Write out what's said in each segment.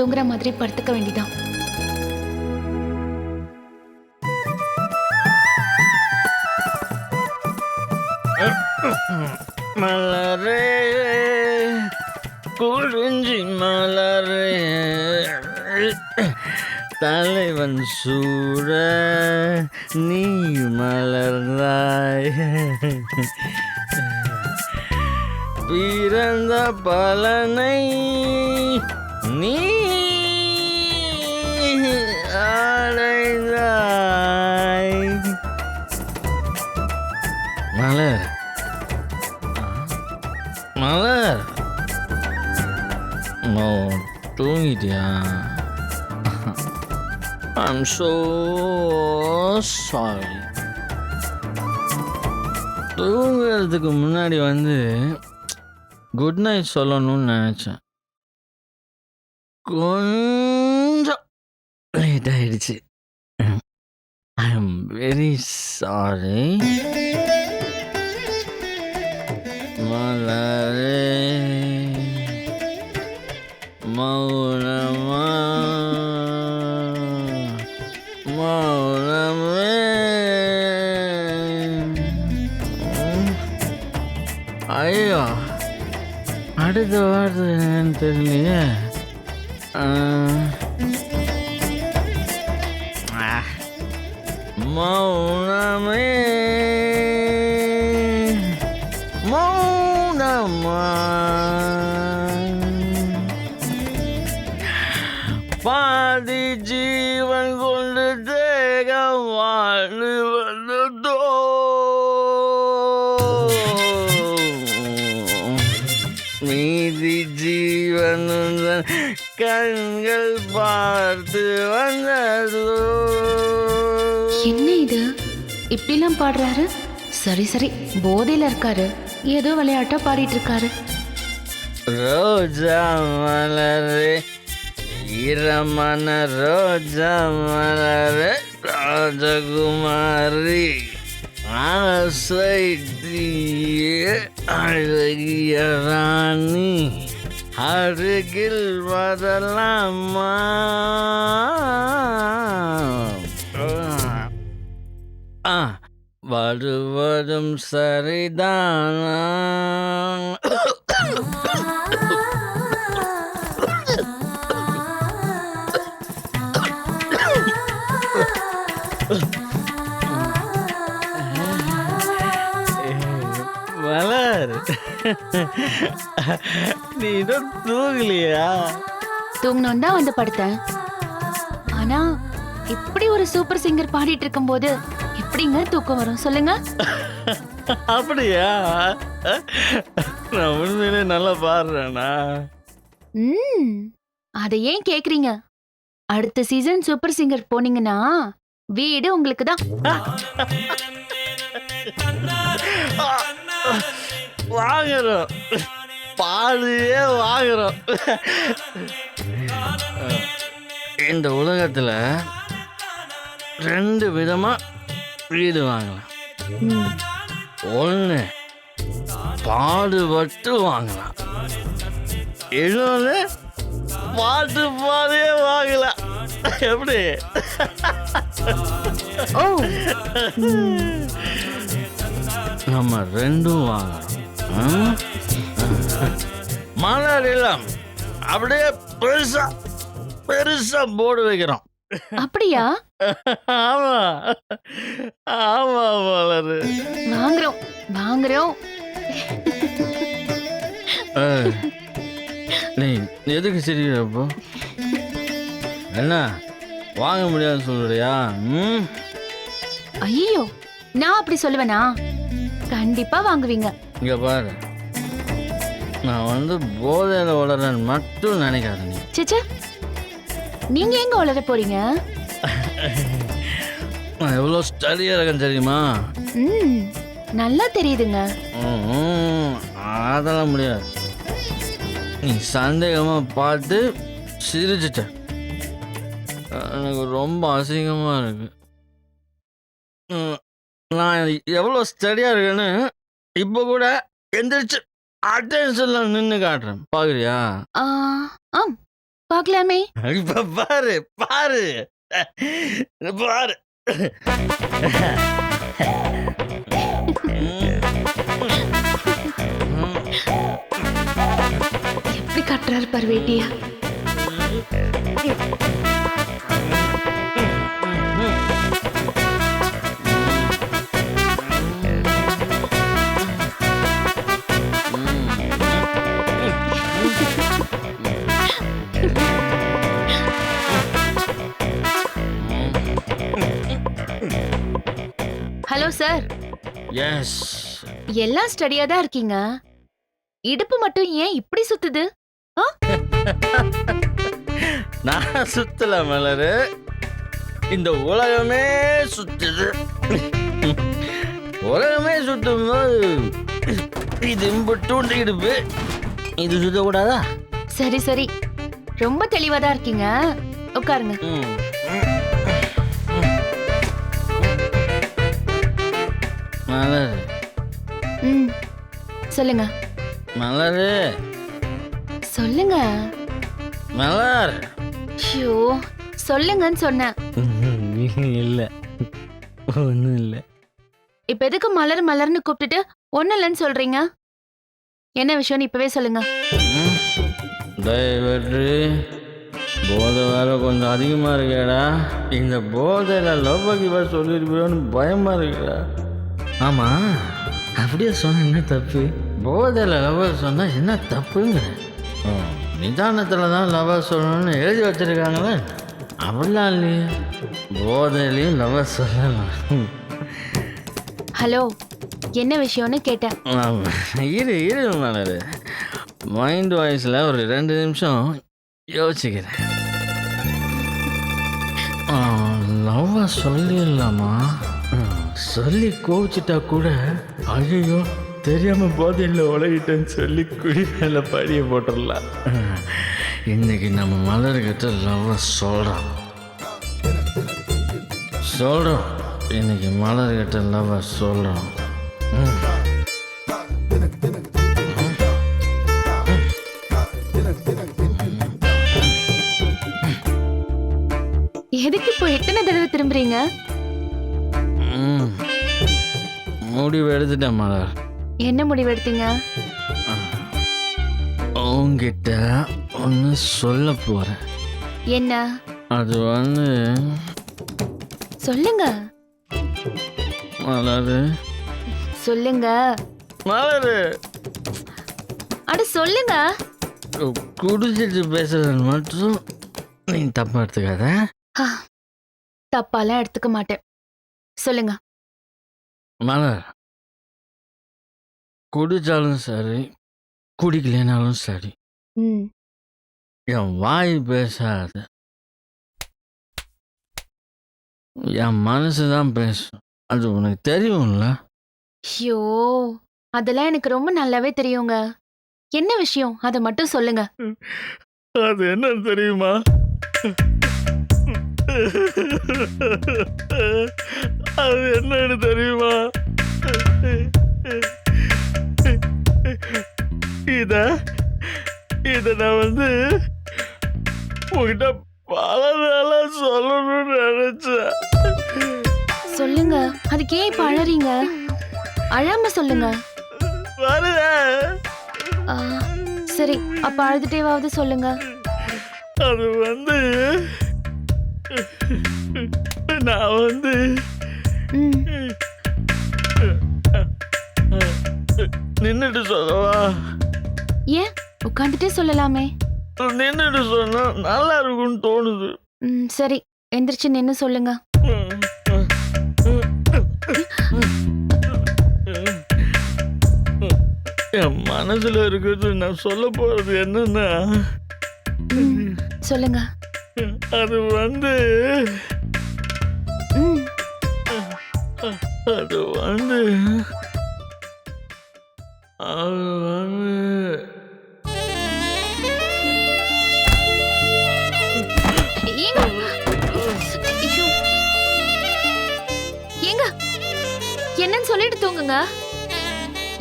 தூங்குற மாதிரி படுத்துக்க வேண்டிதான். மலரே குறிஞ்சி மலரே. தலைவன் சூட நீ மலர்ந்தாய். பிறந்த பலனை நீ ஓ தூங்கிட்டியா ஐம் ஸோ சாரி தூங்குறதுக்கு முன்னாடி வந்து குட் நைட் சொல்லணும்னு நினச்சேன். கொஞ்சம் லேட் ஆயிடுச்சு. ஐ எம் வெரி சாரி மலரே ஐயோ. அடுத்த வார்த்தை என்னன்னு தெரியலையே. மௌனமே கண்கள் பார்த்து வந்ததோ. என்ன இது? இப்படிலாம் பாடுறாரு? சரி சரி போதையில இருக்காரு. ஏதோ விளையாட்டா பாடிட்டு இருக்காரு ரோஜா மலரே ஈரமான ரோஜா மலரே ராஜகுமாரி அழகிய ராணி. அருகில் வரலாமா? ஆ. வருவதும் சரிதானா? நீ இன்னும் தூங்கலையா? தூங்கணும் தான் வந்து படுத்தேன். ஆனா இப்படி ஒரு சூப்பர் சிங்கர் பாடிட்டு இருக்கும்போது எப்படிங்க தூக்கம் வரும்? சொல்லுங்க. அப்படியா? நான் உண்மையிலே நல்லா பாடுறேனா? ம் அதை ஏன் கேக்குறீங்க? அடுத்த சீசன் சூப்பர் சிங்கர் போனீங்கன்னா வீடு உங்களுக்கு தான். வாங்குறோம். பாடியே வாங்குறோம். இந்த உலகத்துல ரெண்டு விதமா வீடு வாங்கலாம். ஒன்று பாடுபட்டு வாங்கலாம். இன்னொன்று பாட்டு பாடியே வாங்கலாம். எப்படி? நம்ம ரெண்டும் வாங்கணும் ம்? மலர் இல்லம் அப்படியே பெருசா பெருசா போர்டு வைக்கிறோம். அப்படியா? ஆமா. ஆமா மலர். வாங்குறோம் வாங்குறோம். நீ எதுக்கு சிரிக்கிறப்போ என்ன வாங்க முடியாதுன்னு சொல்றியா ம்? ஐயோ நான் அப்படி சொல்லுவேனா? கண்டிப்பா வாங்குவீங்க. இங்க பாரு. நான் வந்து போதையில் வளரன்னு மட்டும் நினைக்காத நீ. சேச்சே நீங்க எங்க வளர போறீங்க? நான் எவ்வளோ ஸ்டடியாக இருக்கேன் தெரியுமா? ம் நல்லா தெரியுதுங்க. அதெல்லாம் முடியாது. நீ சந்தேகமாக பார்த்து சிரிச்சிட்ட. எனக்கு ரொம்ப அசிங்கமாக இருக்கு. ம், நான் எவ்வளோ ஸ்டடியாக இருக்கேன்னு இப்போ கூட எந்திரிச்சு அட்டென்ஷன்ல நின்று காட்டுறேன். பாக்குறியா? ஆ, ஆம். பார்க்கலாமே இப்ப பாரு பாரு. பாரு. எப்படி கட்டுறாரு பாரு எஸ் எல்லாம் ஸ்டடியா தான் இருக்கீங்க. இடுப்பு மட்டும் ஏன் இப்படி சுத்துது? நான் சுத்தல மலரு. இந்த உலகமே சுத்துது. உலகமே சுத்தும் போது இது இம்புட்டு இடுப்பு இது சுத்தக்கூடாதா? சரி சரி. ரொம்ப தெளிவா தான் இருக்கீங்க. உட்காருங்க. மலர். ம் சொல்லுங்க. மலரு. சொல்லுங்க. மலர். ஐயோ சொல்லுங்கன்னு சொன்னேன். இல்லை. ஒன்றும் இல்லை. இப்ப எதுக்கு மலர் மலர்னு கூப்பிட்டுட்டு ஒண்ணு இல்லைன்னு சொல்றீங்க? என்ன விஷயம்னு இப்பவே சொல்லுங்க. தயவற்று. போதை வேற கொஞ்சம் அதிகமாக இருக்கேடா. இந்த போதையில் லவ் கிவா சொல்லியிருப்பியோன்னு பயமாக இருக்குடா. ஆமாம் அப்படியே சொன்ன என்ன தப்பு? போதையில் லவ் சொன்னால் என்ன தப்புங்கிற நிதானத்தில் தான் லவ் சொல்லணும்னு எழுதி வச்சிருக்காங்களே. அப்படிலாம் இல்லையே. போதையிலையும் லவ் சொல்லலாம். ஹலோ என்ன விஷயம்னு கேட்டேன். ஆமா. இரு இரு மலர். மைண்ட் வாய்ஸில் ஒரு ரெண்டு நிமிஷம் யோசிக்கிறேன். லவ்வாக சொல்லிடலாமா? சொல்லி கோவிச்சிட்டா கூட ஐயோ தெரியாமல் போதையில் உலகிட்டேன்னு சொல்லி குடி மேலே படியை போட்டுடலாம். இன்னைக்கு நம்ம மலர்கிட்ட லவ் சொல்கிறோம் சொல்கிறோம் இன்னைக்கு மலர்கிட்ட லவ் சொல்கிறோம் எதுக்கு இப்போ எத்தனை தடவை திரும்புறீங்க? முடிவு எடுத்துட்டேன் மலர். என்ன முடிவு எடுத்தீங்க? உங்ககிட்ட ஒன்று சொல்ல போகிறேன் என்ன? அது வந்து சொல்லுங்க. மலர். சொல்லுங்க. மலர். அட சொல்லுங்க. குடிச்சிட்டு பேசுறது மட்டும் நீ தப்பா எடுத்துக்காத. தப்பாலாம் எடுத்துக்க மாட்டேன். சொல்லுங்க. மலர் குடிச்சாலும் சரி குடிக்கலைனாலும் சரி ம். என் வாய் பேசாது. என் மனசு தான் பேசும். அது உனக்கு தெரியும்ல? ஐயோ அதெல்லாம் எனக்கு ரொம்ப நல்லாவே தெரியுங்க. என்ன விஷயம்? அதை மட்டும் சொல்லுங்க. அது என்ன தெரியுமா? அது என்னன்னு தெரியுமா? இத இத நான் வந்து உங்ககிட்ட பல நாளா சொல்லணும்னு நினைச்சேன். சொல்லுங்க. அதுக்கு ஏன் இப்ப அழறீங்க? அழாம சொல்லுங்க. ஆ, சரி. அப்ப அழுதுட்டேவாவது சொல்லுங்க. அது வந்து நான் வந்து ம். நின்றுட்டு சொல்லவா? ஏன்? உட்காந்துட்டே சொல்லலாமே. நின்றுட்டு சொன்னா நல்லா இருக்கும்னு தோணுது. ம் சரி. எந்திரிச்சு நின்னு சொல்லுங்க. என் மனசுல இருக்கிறது நான் சொல்ல போறது என்னன்னா சொல்லுங்க. அது வந்து அது வந்து அது வந்து என்னன்னு சொல்லிட்டு தூங்குங்க.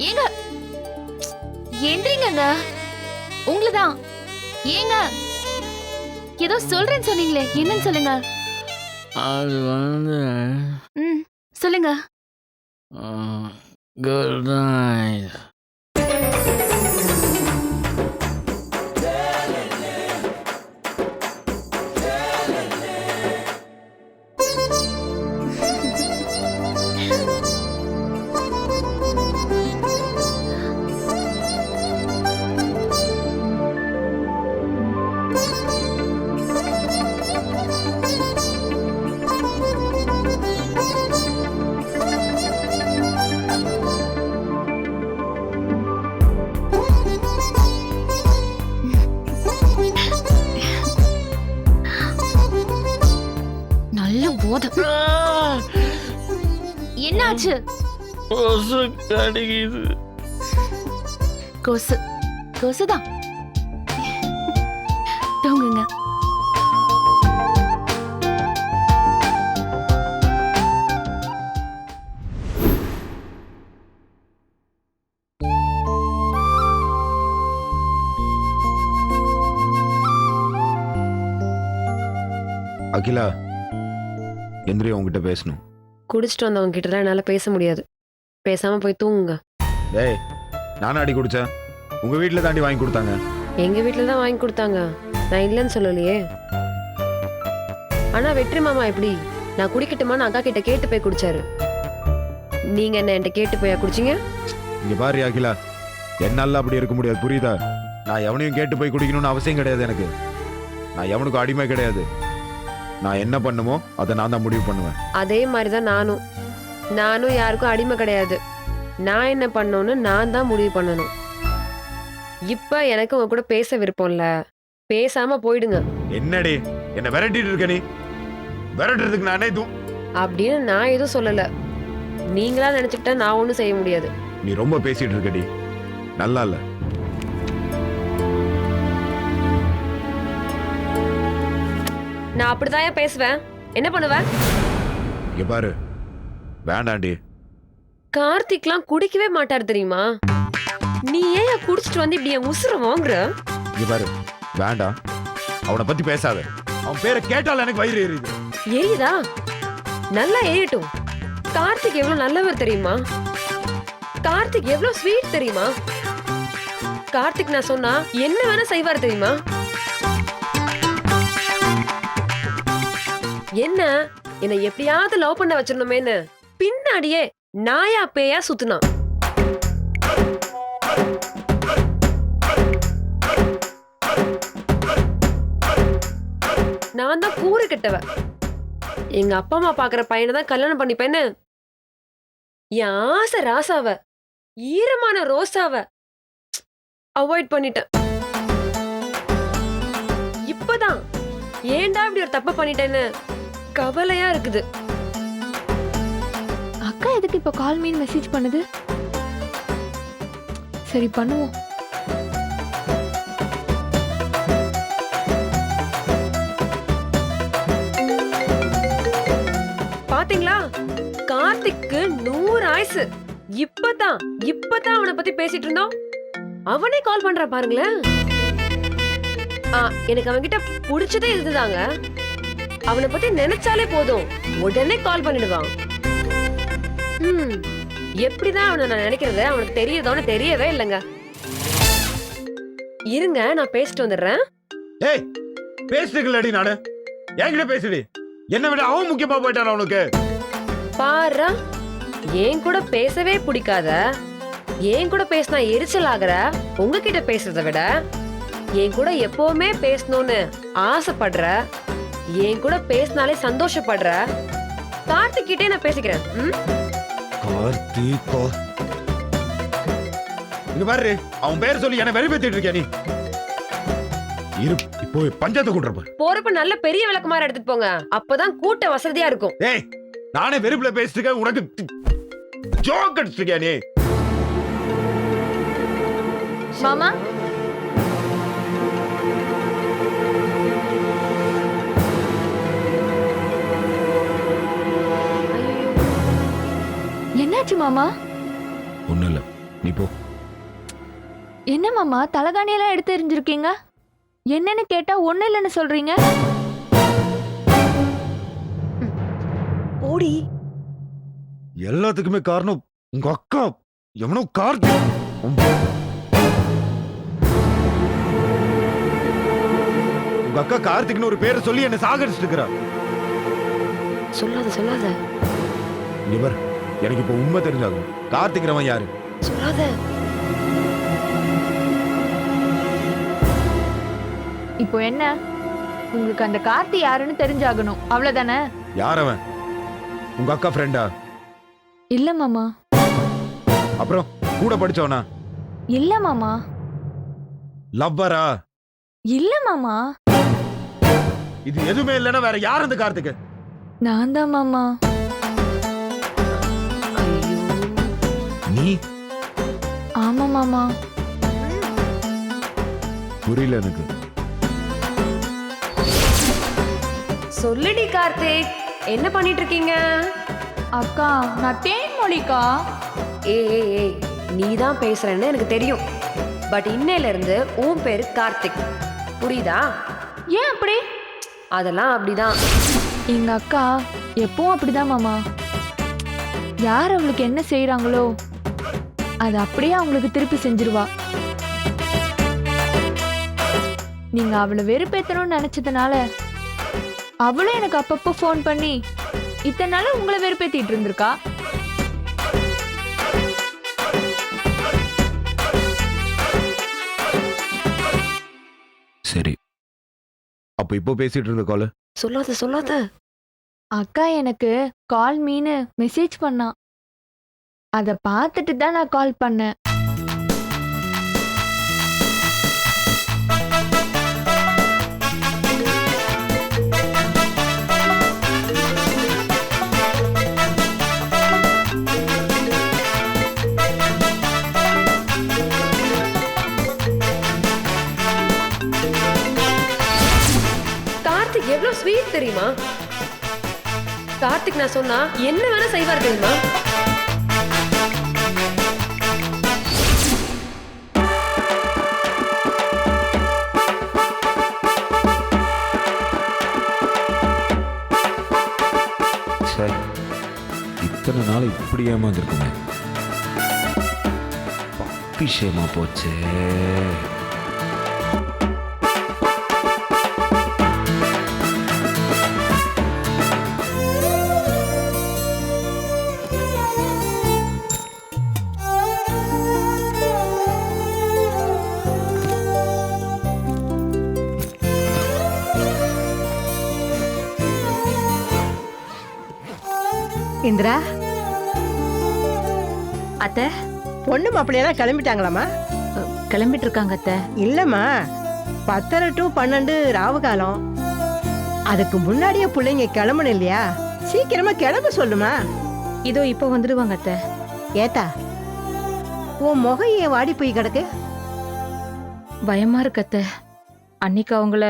ஏங்க எந்திரிங்கங்க. உங்களுதான். ஏங்க ஏதோ சொல்றேன்னு சொன்னீங்களே என்னன்னு சொல்லுங்க. அது வந்து ம் சொல்லுங்க. குட் நைட் என்னாச்சு கொசு கடிக்குது. கொசு கொசுதான். தூங்குங்க. அகிலா எந்திரி உங்ககிட்ட பேசணும். குடிச்சிட்டு வந்தவங்க கிட்டலாம் என்னால பேச முடியாது. பேசாம போய் தூங்குங்க. டேய் நானும் அடி குடிச்சேன்? உங்க வீட்டில் தாண்டி வாங்கி கொடுத்தாங்க. எங்க வீட்ல தான் வாங்கி கொடுத்தாங்க. நான் இல்லைன்னு சொல்லலையே. ஆனா வெற்றி மாமா எப்படி? நான் குடிக்கட்டுமான்னு அக்கா கிட்ட கேட்டு போய் குடிச்சாரு. நீங்க என்ன என்கிட்ட கேட்டு போயா குடிச்சீங்க? இங்க பாரு அகிலா. என்னால அப்படி இருக்க முடியாது. புரியுதா? நான் எவனையும் கேட்டு போய் குடிக்கணும்னு அவசியம் கிடையாது எனக்கு. நான் எவனுக்கும் அடிமை கிடையாது. நான் என்ன பண்ணுமோ அதை நான் தான் முடிவு பண்ணுவேன். அதே மாதிரி தான் நானும். நானும் யாருக்கும் அடிமை கிடையாது. நான் என்ன பண்ணணும்னு நான் தான் முடிவு பண்ணணும். இப்ப எனக்கு உங்க கூட பேச விருப்பம் இல்ல பேசாம போயிடுங்க. என்னடி? என்ன விரட்டிட்டு இருக்க நீ? விரட்டுறதுக்கு நானே தூ அப்படின்னு நான் எதுவும் சொல்லல. நீங்களா நினைச்சுக்கிட்டா நான் ஒண்ணும் செய்ய முடியாது. நீ ரொம்ப பேசிட்டு இருக்கடி நல்லா இல்ல. நான் அப்படிதான் பேசுவேன். என்ன பண்ணுவேன் இங்க பாரு. வேண்டாண்டி. கார்த்திக்லாம் குடிக்கவே மாட்டார் தெரியுமா? நீ ஏன் குடிச்சிட்டு வந்து இப்படி என் உசுர வாங்குற? இங்க பாரு. வேண்டாம். அவனை பத்தி பேசாத. அவன் பேரை கேட்டால் எனக்கு வயிறு எரியுது. எரியுதா? நல்லா எரியட்டும். கார்த்திக் எவ்வளவு நல்லவர் தெரியுமா? கார்த்திக் எவ்வளவு ஸ்வீட் தெரியுமா? கார்த்திக் நான் சொன்னா என்ன வேணா செய்வார் தெரியுமா? என்ன? என்னை எப்படியாவது லவ் பண்ண வச்சிடணுமேன்னு பின்னாடியே நாயா பேயா சுத்துனான். நான் தான் கூறு கெட்டவ எங்க அப்பா அம்மா பாக்குற பையனை தான் கல்யாணம் பண்ணிப்பேன்னு. என் ஆசை ராசாவ ஈரமான ரோசாவ அவாய்ட் பண்ணிட்டேன். இப்பதான் ஏன்டா இப்படி ஒரு தப்பு பண்ணிட்டேன்னு கவலையா இருக்குது. அக்கா எதுக்கு இப்போ கால் மீன் மெசேஜ் பண்ணுது? சரி பண்ணுவோம். பாத்தீங்களா? கார்த்திக்கு நூறு ஆயுசு. இப்பதான் இப்பதான் அவனை பத்தி பேசிட்டு இருந்தோம். அவனே கால் பண்றான் பாருங்களேன். எனக்கு அவன்கிட்ட பிடிச்சதே இதுதாங்க. அவனை பத்தி நினைச்சாலே போதும். உடனே கால் பண்ணிடுவான். ம் எப்படிதான் அவனை நான் நினைக்கிறது? அவனுக்கு தெரியதோன்னு தெரியவே இல்லைங்க. இருங்க நான் பேசிட்டு வந்துடுறேன். ஏய் பேசுறீங்களடி நானு? என்கிட்ட பேசுடி. என்ன விட அவன் முக்கியமா போயிட்டான் அவனுக்கு பாரு என் கூட பேசவே பிடிக்காத. என் கூட பேசினா எரிச்சல் ஆகுற. உங்ககிட்ட பேசுறதை விட என் கூட எப்பவுமே பேசணும்னு ஆசைப்படுற. என் கூட பேசினாலே சந்தோஷப்படுற. கார்த்திக் கிட்டே நான் பேசிக்கிறேன்? கார்த்திகோ இங்க பாரு அவன் பேர் சொல்லி என்ன வெறுப்பேத்திட்டு இருக்கியா நீ? இரு இப்போ பஞ்சாயத்து கூட்டுறப்ப போறப்ப நல்ல பெரிய விளக்கமாறு எடுத்துட்டு போங்க. அப்பதான் கூட்ட வசதியா இருக்கும். ஏய் நானே வெறுப்புல பேசிட்டு இருக்கேன் உனக்கு ஜோக் அடிச்சிட்டு இருக்கியா நீ? மாமா என்னாச்சு மாமா? ஒண்ணும் இல்ல நீ போ. என்ன மாமா தலகாணியெல்லாம் எடுத்து எறிஞ்சிருக்கீங்க? என்னன்னு கேட்டா ஒண்ணு இல்லைன்னு சொல்றீங்க. ஓடி எல்லாத்துக்குமே காரணம் உங்க அக்கா. எவனோ கார்த்திக். உங்க அக்கா கார்த்திக்னு ஒரு பேரை சொல்லி என்ன சாகடிச்சிட்டு இருக்கிறா சொல்லாத சொல்லாத. இவர் எனக்கு இப்ப உண்மை தெரிஞ்சாகும் கார்த்திக்ரவன் யாரு? சொல்லாத. இப்போ என்ன? உங்களுக்கு அந்த கார்த்தி யாருன்னு தெரிஞ்சாகணும். அவ்வளவுதானே? யார் அவன் உங்க அக்கா ஃப்ரெண்டா இல்ல மாமா. அப்புறம் கூட படிச்சவனா? இல்ல மாமா. லவ்வரா இல்ல மாமா. இது எதுவுமே இல்லைன்னா வேற யார் அந்த கார்த்திக் நான் தான் மாமா. நீ? ஆமா மாமா. புரியல எனக்கு. சொல்லுடி கார்த்திக். என்ன பண்ணிட்டு இருக்கீங்க அக்கா நான் தேன்மொழிக்கா ஏய் ஏய் ஏய் நீ தான் பேசுறேன்னு எனக்கு தெரியும். பட் இன்னையில இருந்து உன் பேரு கார்த்திக். புரியுதா? ஏன் அப்படி? அதெல்லாம் அப்படிதான். எங்க அக்கா எப்பவும் அப்படிதான் மாமா. யார் அவளுக்கு என்ன செய்றாங்களோ? அது அப்படியே அவங்களுக்கு திருப்பி செஞ்சிருவா. நீங்க அவளை வெறுப்பேத்தணும்னு நினைச்சதுனால அவளும் எனக்கு அப்பப்போ ஃபோன் பண்ணி இத்தனை நாள் உங்களை வெறுப்பேத்திட்டு இருந்திருக்கா? சரி. அப்ப இப்போ பேசிட்டு இருந்த கால? சொல்லாத சொல்லாத. அக்கா எனக்கு கால் மீனு மெசேஜ் பண்ணா. அதை பார்த்துட்டு தான் நான் கால் பண்ணேன். கார்த்திக் எவ்வளவு ஸ்வீட் தெரியுமா? கார்த்திக் நான் சொன்னா என்ன வேணா செய்வார் தெரியுமா? இப்படி ஏமாந்துருக்குமே விஷயமா போச்சு. இந்திரா அத்தை? பொண்ணு மாப்பிள்ளையெல்லாம் கிளம்பிட்டாங்களாம்மா? கிளம்பிட்டு இருக்காங்க அத்தை. இல்லம்மா பத்தரை டு பன்னெண்டு ராவு காலம் அதுக்கு முன்னாடியே பிள்ளைங்க கிளம்பணும் இல்லையா? சீக்கிரமா கிளம்ப சொல்லுமா. இதோ இப்போ வந்துடுவாங்க அத்தை. ஏத்தா உன் முகம் ஏன் வாடி போய் கிடக்கு? பயமா இருக்கு அத்தை. அன்னைக்கு அவங்கள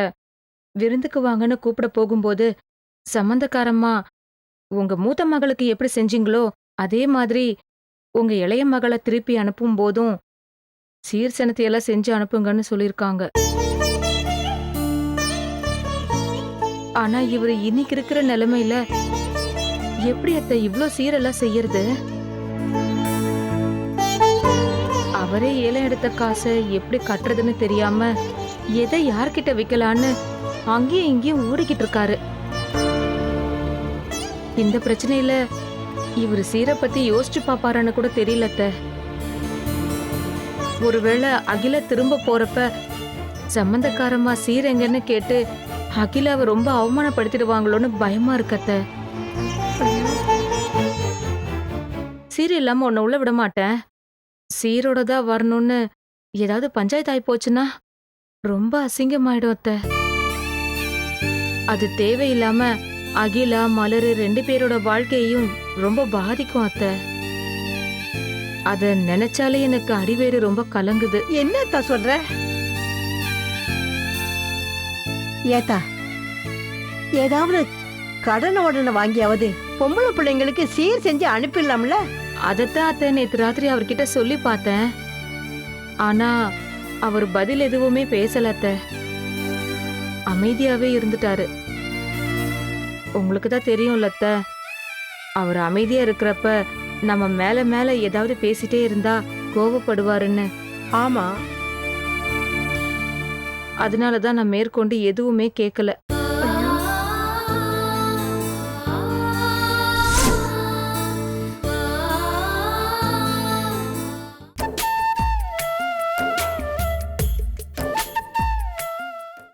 விருந்துக்கு வாங்கன்னு கூப்பிட போகும்போது சம்பந்தக்காரம்மா உங்க மூத்த மகளுக்கு எப்படி செஞ்சீங்களோ அதே மாதிரி உங்க இளைய மகளை திருப்பி அனுப்பும் போதும் சீர் சனத்தையெல்லாம் செஞ்சு அனுப்புங்கன்னு சொல்லியிருக்காங்க. ஆனா இவர் இன்னைக்கு இருக்கிற நிலைமையில எப்படி அத்தை இவ்ளோ சீரெல்லாம் செய்யறது? அவரே ஏலம் எடுத்த காசை எப்படி கட்டுறதுன்னு தெரியாம எதை யார்கிட்ட வைக்கலான்னு அங்கேயும் இங்கேயும் ஓடிக்கிட்டு இருக்காரு. இந்த பிரச்சனையில இவர் சீரை பத்தி யோசிச்சு பாப்பாரான்னு கூட தெரியல அத்தை. ஒருவேளை அகில திரும்ப போறப்ப சம்பந்தக்காரமா சீர் எங்கன்னு கேட்டு அகிலாவை ரொம்ப அவமானப்படுத்திடுவாங்களோன்னு பயமா இருக்கத்த. சீர் இல்லாம உன்னை உள்ள விட மாட்டேன். சீரோட தான் வரணும்னு ஏதாவது பஞ்சாயத்து ஆகி போச்சுன்னா ரொம்ப அசிங்கமாயிடும் அத்தை அது தேவையில்லாம அகிலா மலரு ரெண்டு பேரோட வாழ்க்கையையும் ரொம்ப பாதிக்கும் அத்தை. அத நினைச்சாலே எனக்கு அடிவேறு ரொம்ப கலங்குது. என்னத்தா சொல்ற? ஏத்தா ஏதாவது கடன் உடனே வாங்கியாவது பொம்பளை பிள்ளைங்களுக்கு சீர் செஞ்சு அனுப்பிடலாம்ல? அதத்தான் அத்தை நேத்து ராத்திரி அவர்கிட்ட சொல்லி பார்த்தேன். ஆனா அவர் பதில் எதுவுமே பேசல அத்தை. அமைதியாவே இருந்துட்டாரு. உங்களுக்கு தான் தெரியும்ல அத்தை. அவர் அமைதியா இருக்கிறப்ப நம்ம மேல மேல ஏதாவது பேசிட்டே இருந்தா கோவப்படுவாருன்னு. ஆமா. அதனால தான் நான் மேற்கொண்டு எதுவுமே கேட்கல